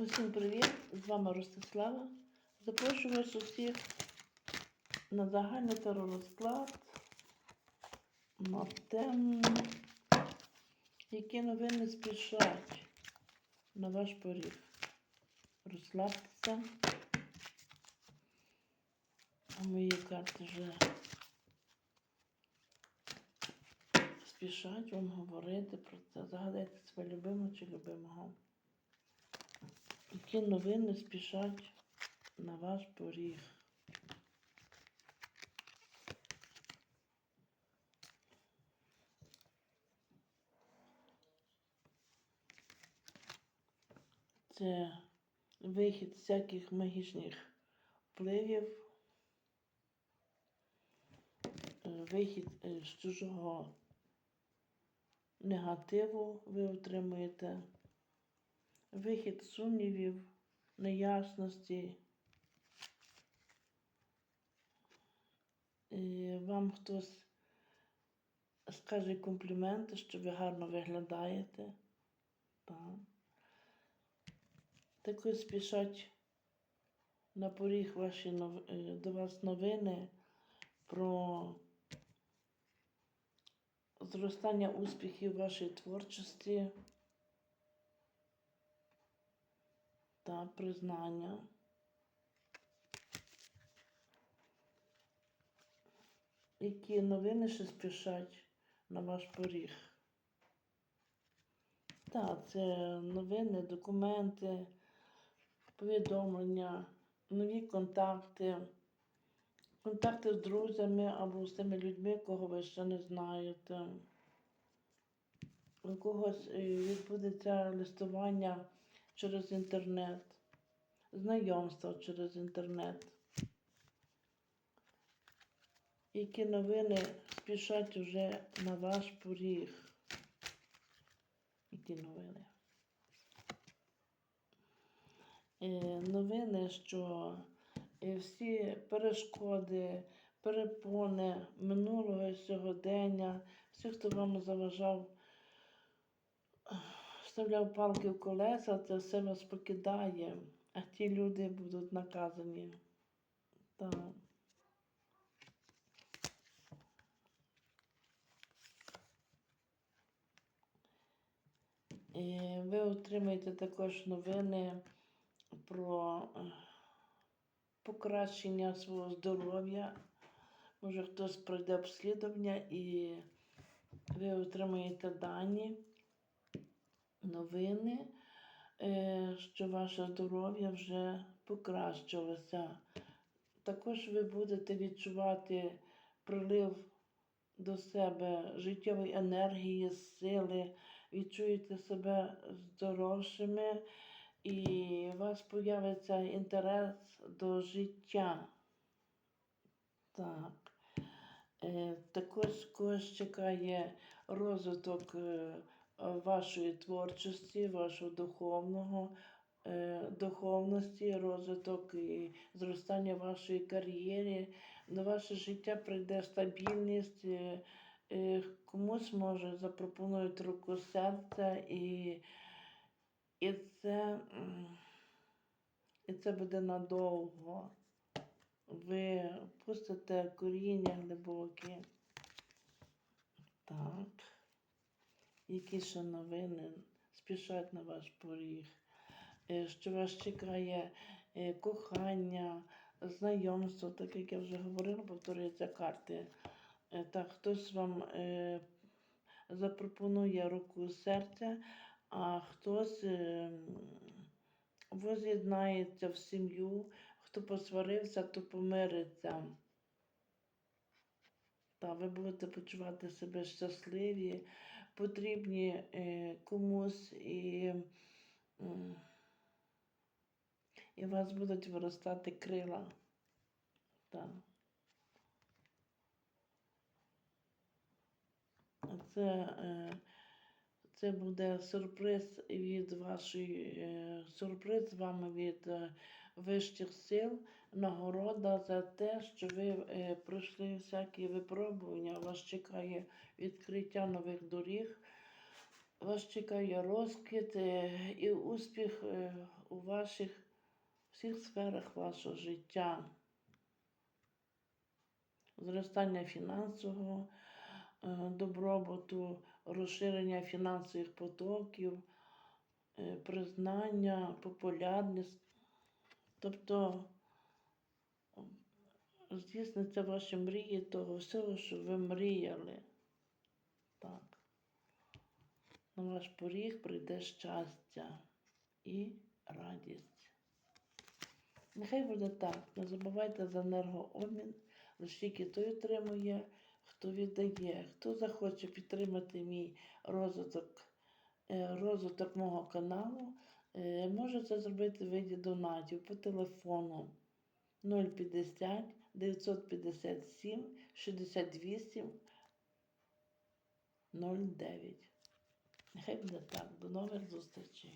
Усім привіт! З вами Ростислава. Запрошую вас усіх на загальний теророзклад на тему, які новини спішать на ваш поріг. Розслабтеся. А мої карти вже спішать вам говорити про це. Загадайте себе любимого чи любимого. Які новини спішать на ваш поріг? Це вихід всяких магічних впливів, вихід е, з чужого негативу ви отримуєте вихід сумнівів, неясності. І вам хтось скаже компліменти, що ви гарно виглядаєте. Так. Також спішать на поріг ваші нов... е, до вас новини про зростання успіхів вашої творчості. Та признання. Які новини ще спішать на ваш поріг? Так, це новини, документи, повідомлення, нові контакти, контакти з друзями або з тими людьми, кого ви ще не знаєте. У когось е, відбудеться листування через інтернет, знайомства через інтернет. Які новини спішать уже на ваш поріг? Які новини? Е, новини, що е, всі перешкоди, перепони минулого сьогодення, всі, хто вам заважав вставляв палки в колеса, це все вас а ті люди будуть наказані. Так. І ви отримаєте також новини про е, покращення свого здоров'я. Може хтось пройде обслідування і ви отримаєте дані новини, е, що ваше здоров'я вже покращилося. Також ви будете відчувати прилив до себе життєвої енергії, сили, відчуєте себе здоровшими і у вас появиться інтерес до життя. Так. Е, Також когось чекає розвиток. Е, вашої творчості, вашого духовного, е, духовності, розвиток і зростання вашої кар'єри. До ваше життя прийде стабільність. е, Комусь може запропонують руку серця і, і це, і це буде надовго. Ви пустите коріння глибокі. Так. Які ще новини спішать на ваш поріг, е, що вас чекає е, кохання, знайомство, так як я вже говорила, повторюються карти. Е, Так, хтось вам запропонує руку серця, а хтось воз'єднається в сім'ю, хто посварився, то помириться. Та ви будете почувати себе щасливі, потрібні е, комусь і, і у вас будуть виростати крила. Так. Це, е, це буде сюрприз від вашої е, сюрприз з вами від е, вищих сил, нагорода за те, що ви е, пройшли всякі випробування. Вас чекає відкриття нових доріг, вас чекає розквіт і успіх у ваших всіх сферах вашого життя. Зростання фінансового добробуту, розширення фінансових потоків, е, признання, популярність. Тобто здійсниться ваші мрії того всього, що ви мріяли. Так. На ваш поріг прийде щастя і радість. Нехай буде так. Не забувайте за енергообмін. Лише той отримує, хто віддає. Хто захоче підтримати мій розвиток, е, розвиток мого каналу, е, може це зробити в виді донатів по телефону 050 957 68 09. Нехай буде так. До нових зустрічей.